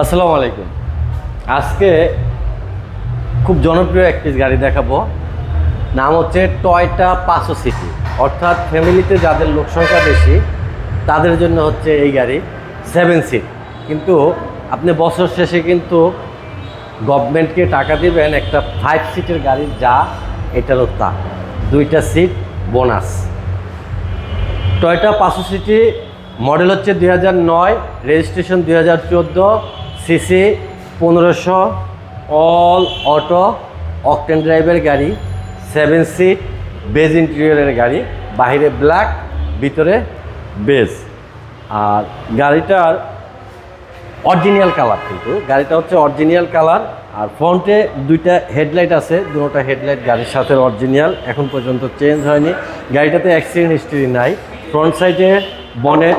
আসসালামু আলাইকুম। আজকে খুব জনপ্রিয় একটি গাড়ি দেখাবো। নাম হচ্ছে টয়টা পাঁচশো সিটি অর্থাৎ ফ্যামিলিতে যাদের লোক সংখ্যা বেশি, তাদের জন্য হচ্ছে এই গাড়ি সেভেন সিট। কিন্তু আপনি বছর শেষে কিন্তু গভর্নমেন্টকে টাকা দিবেন একটা ফাইভ সিটের গাড়ির যা এটারও তা দুইটা সিট, বোনাস। টয়টা পাঁচশো সিটি মডেল হচ্ছে দুই হাজার নয়, রেজিস্ট্রেশন দুই হাজার চোদ্দ সিসি পনেরোশো, অল অটো, অকটেন ড্রাইভের গাড়ি, সেভেন সিট, বেজ ইন্টেরিয়রের গাড়ি বাইরে ব্ল্যাক, ভিতরে বেজ। আর গাড়িটার অরিজিনাল কালার কিন্তু, গাড়িটা হচ্ছে অরিজিনাল কালার, আর ফ্রন্টে দুইটা হেডলাইট আছে দুটোটা হেডলাইট গাড়ির সাথে অরিজিনাল, এখন পর্যন্ত চেঞ্জ হয়নি। গাড়িটাতে অ্যাক্সিডেন্ট হিস্ট্রি নাই, ফ্রন্ট সাইডে বনেট,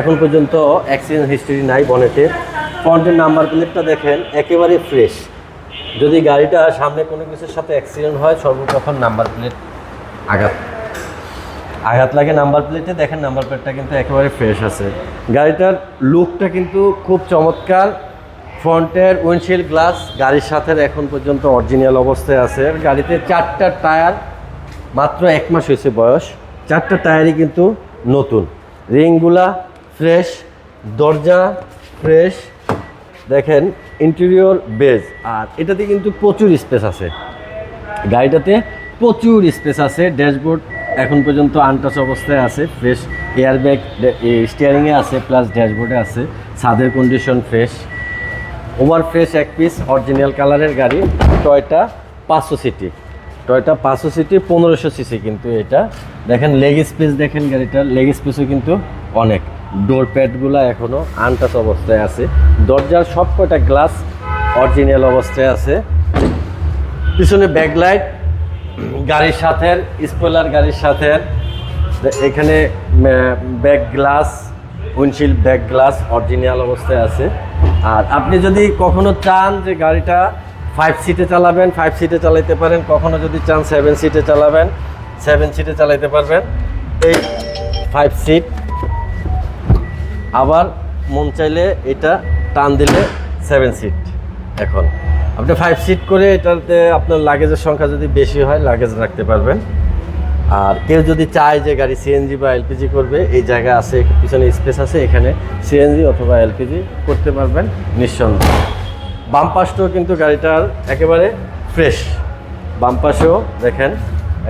এখন পর্যন্ত অ্যাক্সিডেন্ট হিস্ট্রি নাই বনেটে ফ্রন্টের নাম্বার প্লেটটা দেখেন, একেবারে ফ্রেশ যদি গাড়িটা সামনে কোনো কিছুর সাথে অ্যাক্সিডেন্ট হয়, সর্বপ্রথম নাম্বার প্লেট আঘাত। আঘাত লাগে নাম্বার প্লেটে দেখেন নাম্বার প্লেটটা কিন্তু একেবারে ফ্রেশ আছে। গাড়িটার লুকটা কিন্তু খুব চমৎকার। ফ্রন্টের উইন্ডশিল্ড গ্লাস গাড়ির সাথে এখন পর্যন্ত অরিজিনাল অবস্থায় আছে। গাড়িতে চারটা টায়ার, মাত্র এক মাস হয়েছে বয়স। চারটা টায়ারই কিন্তু নতুন। রিংগুলা ফ্রেশ দরজা ফ্রেশ দেখেন ইন্টেরিয়র বেজ আর এটাতে কিন্তু প্রচুর স্পেস আছে। গাড়িটাতে প্রচুর স্পেস আছে ড্যাশবোর্ড এখন পর্যন্ত আনটাচ অবস্থায় আছে ফ্রেশ এয়ারব্যাগ স্টিয়ারিংয়ে আছে প্লাস ড্যাশবোর্ডে আছে, ছাদের কন্ডিশন ফ্রেশ ওভার ফ্রেশ এক পিস অরিজিনাল কালারের গাড়ি টয়টা পাঁচশো সিটি টয়টা পাঁচশো সিটি পনেরোশো সিসি কিন্তু এটা। দেখেন লেগ স্পেস দেখেন গাড়িটার লেগ স্পেসও কিন্তু অনেক। ডোর প্যাডগুলো এখনও আনটাচ অবস্থায় আছে। দরজার সব কয়টা গ্লাস অরিজিনাল অবস্থায় আছে। পিছনে ব্যাকলাইট গাড়ির সাথে স্পয়লার গাড়ির সাথে এখানে back glass windshield back glass original অবস্থায় আছে। আর আপনি যদি কখনো চান যে গাড়িটা ফাইভ সিটে চালাবেন ফাইভ সিটে চালাইতে পারেন। কখনো যদি চান সেভেন সিটে চালাবেন সেভেন সিটে চালাইতে পারবেন। এই ফাইভ সিট আবার মন চাইলে এটা টান দিলে সেভেন সিট এখন। আপনি ফাইভ সিট করে এটাতে আপনার লাগেজের সংখ্যা যদি বেশি হয় লাগেজ রাখতে পারবেন। আর কেউ যদি চায় যে গাড়ি সিএনজি বা এলপিজি করবে, এই জায়গা আছে, পিছনে স্পেস আছে, এখানে সিএনজি অথবা এলপিজি করতে পারবেন নিঃসন্দেহ। বাম পাশটাও কিন্তু গাড়িটার একেবারে ফ্রেশ বাম পাশেও দেখেন,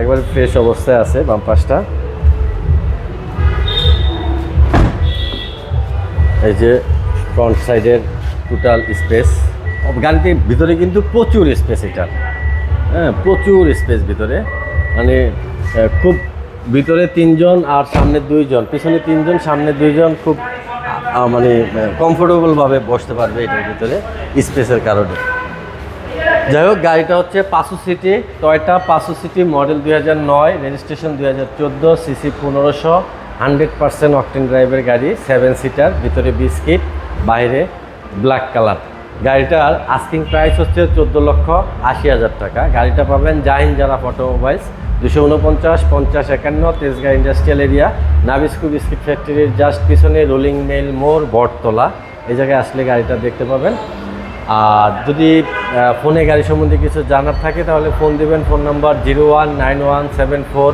একবারে ফ্রেশ অবস্থায় আছে বাম পাশটা। এই যে ফ্রন্ট সাইডের টোটাল স্পেস গাড়িতে ভিতরে কিন্তু প্রচুর স্পেস এটা। হ্যাঁ প্রচুর স্পেস ভিতরে। মানে খুব ভিতরে তিনজন আর সামনে দুইজন, পিছনে তিনজন, সামনে দুইজন খুব মানে কমফোর্টেবলভাবে বসতে পারবে এটার ভিতরে স্পেসের কারণে। যাই হোক, গাড়িটা হচ্ছে পাঁচশো সিটি, টয়টা পাঁচশো সিটি মডেল দুই হাজার নয় রেজিস্ট্রেশন দুই হাজার চোদ্দ সিসি পনেরোশো। হান্ড্রেড পার্সেন্ট অকটেন ড্রাইভের গাড়ি সেভেন সিটার ভিতরে বিস্কিট, বাইরে ব্ল্যাক কালার গাড়িটার আস্কিং প্রাইস হচ্ছে চোদ্দ লক্ষ আশি হাজার টাকা। গাড়িটা পাবেন জাহিন যারা অটোমোবাইলস, দুশো উনপঞ্চাশ, পঞ্চাশ একান্ন Tejgaon industrial area. Nabisco biscuit ফ্যাক্টরির জাস্ট পিছনে রোলিং মেল মোড়, বটতলা। এই জায়গায় আসলে গাড়িটা দেখতে পাবেন। আর যদি ফোনে গাড়ি সম্বন্ধে কিছু জানার থাকে, তাহলে ফোন দিবেন, phone number zero one nine one seven four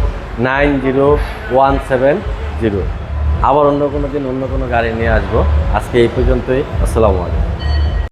nine zero one seven. Zero. আবার অন্য কোনো দিন অন্য কোনো গাড়ি নিয়ে আসব। আজকে এই পর্যন্তই। আসসালামু আলাইকুম।